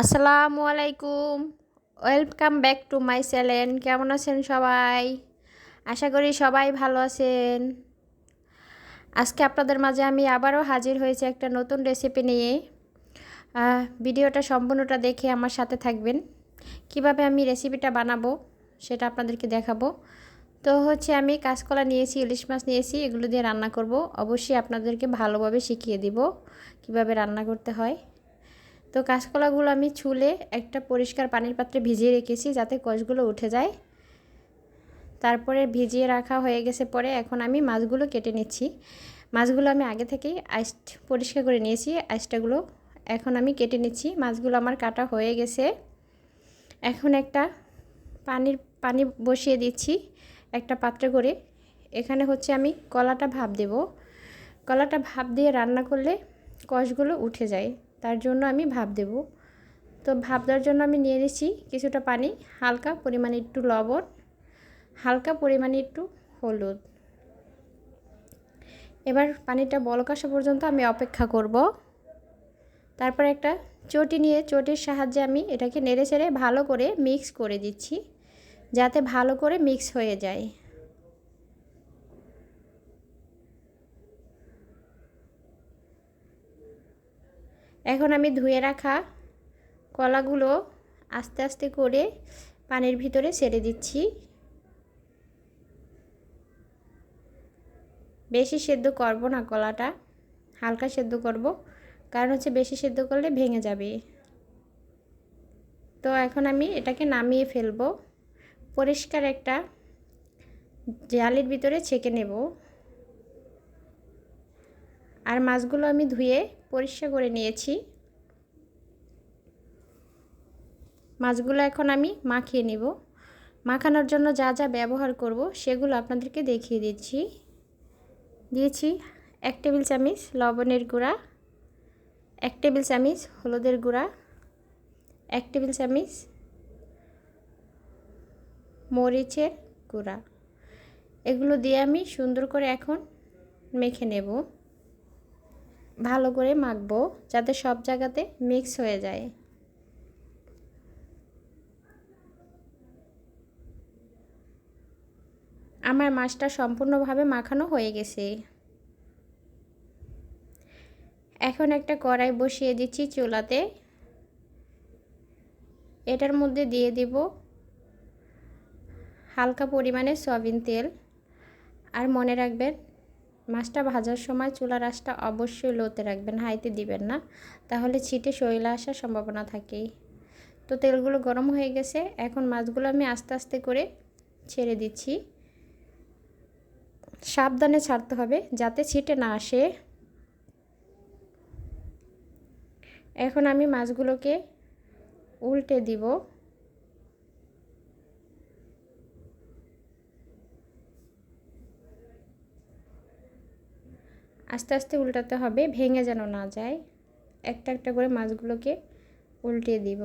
আসসালামু আলাইকুম welcome back to my channel কেমন আছেন সবাই? আশা করি সবাই ভালো আছেন। আজকে আপনাদের মাঝে আমি আবারও হাজির হয়েছে একটা নতুন রেসিপি নিয়ে। ভিডিওটা সম্পূর্ণটা দেখে আমার সাথে থাকবেন। কীভাবে আমি রেসিপিটা বানাবো সেটা আপনাদেরকে দেখাবো। তো হচ্ছে আমি কাঁচকলা নিয়েছি, ইলিশ মাছ নিয়েছি, এগুলো দিয়ে রান্না করব। অবশ্যই আপনাদেরকে ভালোভাবে শিখিয়ে দিব কীভাবে রান্না করতে হয়। তো কাঁচকলাগুলো আমি ছুলে একটা পরিষ্কার পানির পাত্রে ভিজিয়ে রেখেছি যাতে কষগুলো উঠে যায়। তারপরে ভিজিয়ে রাখা হয়ে গেছে পরে এখন আমি মাছগুলো কেটে নিচ্ছি। মাছগুলো আমি আগে থেকেই আইস পরিষ্কার করে নিয়েছি, আইসটাগুলো এখন আমি কেটে নিচ্ছি। মাছগুলো আমার কাটা হয়ে গেছে। এখন একটা পানির, পানি বসিয়ে দিচ্ছি একটা পাত্রে করে। এখানে হচ্ছে আমি কলাটা ভাপ দেব। কলাটা ভাপ দিয়ে রান্না করলে কষগুলো উঠে যায়। তার জন্য আমি ভাপ দেব। তো ভাপ দেওয়ার জন্য আমি নিয়ে নিচ্ছি কিছুটা পানি, হালকা পরিমাণে একটু লবণ, হালকা পরিমাণে একটু হলুদ। এবার পানিটা বলক আসা পর্যন্ত আমি অপেক্ষা করব। তারপর একটা চটি নিয়ে, চটির সাহায্যে আমি এটাকে নেড়ে চেড়ে ভালো করে মিক্স করে দিচ্ছি, যাতে ভালো করে মিক্স হয়ে যায়। এখন আমি ধুয়ে রাখা কলাগুলো আস্তে আস্তে করে পানির ভিতরে ছেড়ে দিচ্ছি। বেশি সেদ্ধ করব না কলাটা, হালকা সেদ্ধ করব, কারণ হচ্ছে বেশি সেদ্ধ করলে ভেঙে যাবে। তো এখন আমি এটাকে নামিয়ে ফেলব, পরিষ্কার একটা জালির ভিতরে ছেঁকে নেব। আর মাছগুলো আমি ধুয়ে পরিষ্কার করে নিয়েছি। মাছগুলো এখন আমি মাখিয়ে নিব। মাখানোর জন্য যা যা ব্যবহার করব সেগুলো আপনাদেরকে দেখিয়ে দিচ্ছি। দিয়েছি এক টেবিল চামচ লবণের গুঁড়া, এক টেবিল চামচ হলুদের গুঁড়া, এক টেবিল চামচ মরিচের গুঁড়া। এগুলো দিয়ে আমি সুন্দর করে এখন মেখে নেব। ভালো করে মাখবো যাতে সব জায়গাতে মিক্স হয়ে যায়। আমার মাছটা সম্পূর্ণভাবে মাখানো হয়ে গেছে। এখন একটা কড়াই বসিয়ে দিচ্ছি চুলাতে। এটার মধ্যে দিয়ে দিব হালকা পরিমাণে সয়াবিন তেল। আর মনে রাখবেন মাছটা ভাজার সময় চুলার আঁচটা অবশ্যই লোতে রাখবেন, হাইতে দিবেন না। তাহলে ছিটে শৈলা আসার সম্ভাবনা থাকেই। তো তেলগুলো গরম হয়ে গেছে, এখন মাছগুলো আমি আস্তে আস্তে করে ছেড়ে দিচ্ছি। সাবধানে ছাড়তে হবে যাতে ছিটে না আসে। এখন আমি মাছগুলোকে উল্টে দিব। আস্তে আস্তে উল্টাতে হবে, ভেঙে যেন না যায়। একটা একটা করে মাছগুলোকে উল্টে দিব।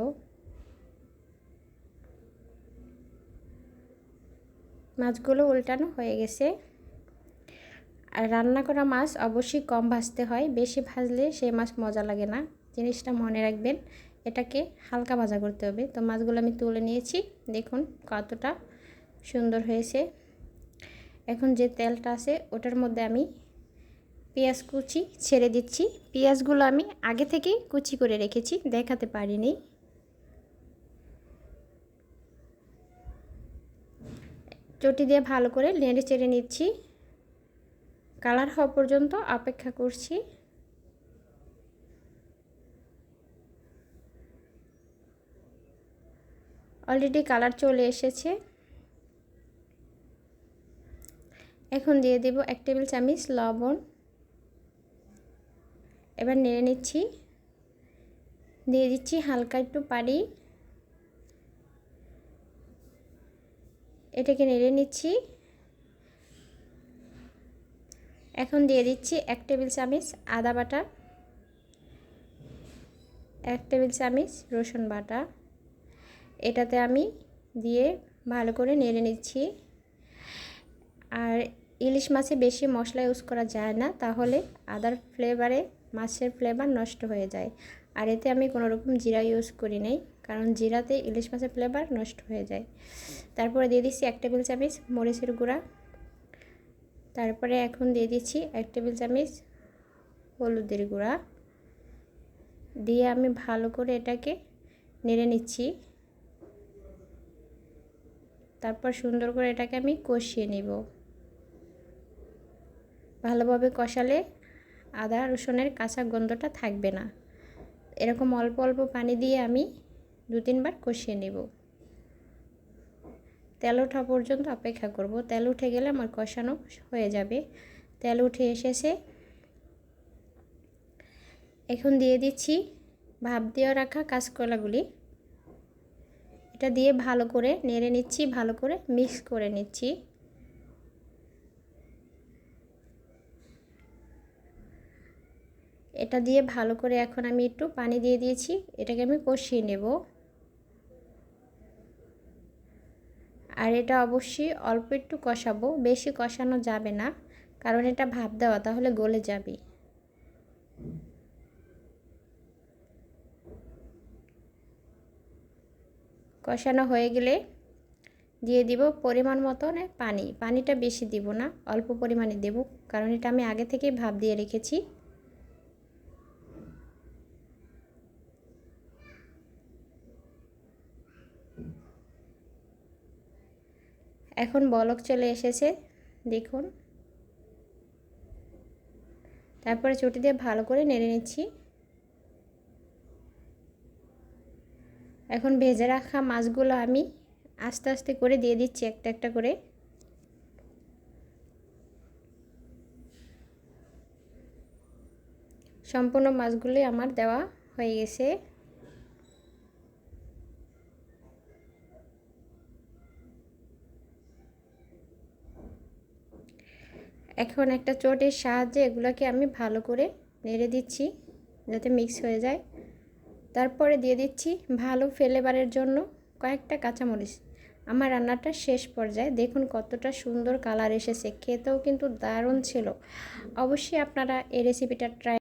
মাছগুলো উল্টানো হয়ে গেছে। আর রান্না করা মাছ অবশ্যই কম ভাজতে হয়, বেশি ভাজলে সেই মাছ মজা লাগে না। জিনিসটা মনে রাখবেন, এটাকে হালকা ভাজা করতে হবে। তো মাছগুলো আমি তুলে নিয়েছি, দেখুন কতটা সুন্দর হয়েছে। এখন যে তেলটা আছে, ওটার মধ্যে আমি পেঁয়াজ কুচি ছেড়ে দিচ্ছি। পেঁয়াজগুলো আমি আগে থেকেই কুচি করে রেখেছি, দেখাতে পারিনি। চটি দিয়ে ভালো করে নেড়ে চেড়ে নিচ্ছি। কালার হওয়া পর্যন্ত অপেক্ষা করছি। অলরেডি কালার চলে এসেছে। এখন দিয়ে দেব এক টেবিল চামচ লবণ। এবার নেড়ে নিচ্ছি। দিয়ে দিচ্ছি হালকা একটু পানি। এটাকে নেড়ে নিচ্ছি। এখন দিয়ে দিচ্ছি এক টেবিল চামচ আদা বাটা, এক টেবিল চামচ রসুন বাটা। এটাতে আমি দিয়ে ভালো করে নেড়ে নিচ্ছি। আর ইলিশ মাছে বেশি মশলা ইউজ করা যায় না, তাহলে আদার ফ্লেভারে মাছের ফ্লেভার নষ্ট হয়ে যায়। আর এতে আমি কোনো রকম জিরা ইউজ করি নাই, কারণ জিরাতে ইলিশ মাছের ফ্লেভার নষ্ট হয়ে যায়। তারপরে দিয়ে দিচ্ছি এক টেবিল চামচ মরিচের গুঁড়া। তারপরে এখন দিয়ে দিচ্ছি এক টেবিল চামচ হলুদের গুঁড়া। দিয়ে আমি ভালো করে এটাকে নেড়ে নিচ্ছি। তারপর সুন্দর করে এটাকে আমি কষিয়ে নিব। ভালোভাবে কষালে আদা রসুনের কাঁচা গন্ধটা থাকবে না। এরকম অল্প অল্প পানি দিয়ে আমি দু তিনবার কষিয়ে নেব। তেল ওঠা পর্যন্ত অপেক্ষা করব। তেল উঠে গেলে আমার কষানো হয়ে যাবে। তেল উঠে এসেছে। এখন দিয়ে দিচ্ছি ভাপ দিয়ে রাখা কাঁচকলাগুলি। এটা দিয়ে ভালো করে নেড়ে নিচ্ছি, ভালো করে মিক্স করে নিচ্ছি। এটা দিয়ে ভালো করে এখন আমি একটু পানি দিয়ে দিয়েছি। এটাকে আমি কষিয়ে নেব। আর এটা অবশ্যই অল্প একটু কষাবো। বেশি কষানো যাবে না, কারণ এটা ভাব দেওয়া, তাহলে গলে যাবে। কষানো হয়ে গেলে দিয়ে দিব পরিমাণ মতন পানি। পানিটা বেশি দিব না, অল্প পরিমাণে দেব, কারণ এটা আমি আগে থেকেই ভাব দিয়ে রেখেছি। এখন বলক চলে এসেছে, দেখুন। তারপরে চুটি দিয়ে ভালো করে নেড়ে নিচ্ছি। এখন ভেজে রাখা মাছগুলো আমি আস্তে আস্তে করে দিয়ে দিচ্ছি একটা একটা করে। সম্পূর্ণ মাছগুলি আমার দেওয়া হয়ে গেছে। এখন একটা চটের সাহায্যে এগুলোকে আমি ভালো করে নেড়ে দিচ্ছি, যাতে মিক্স হয়ে যায়। তারপরে দিয়ে দিচ্ছি ভালো ফ্লেভারের জন্য কয়েকটা কাঁচামরিচ। আমার রান্নাটা শেষ পর্যায়ে দেখুন কতটা সুন্দর কালার এসেছে, খেতেও কিন্তু দারুণ ছিল। অবশ্যই আপনারা এই রেসিপিটা ট্রাই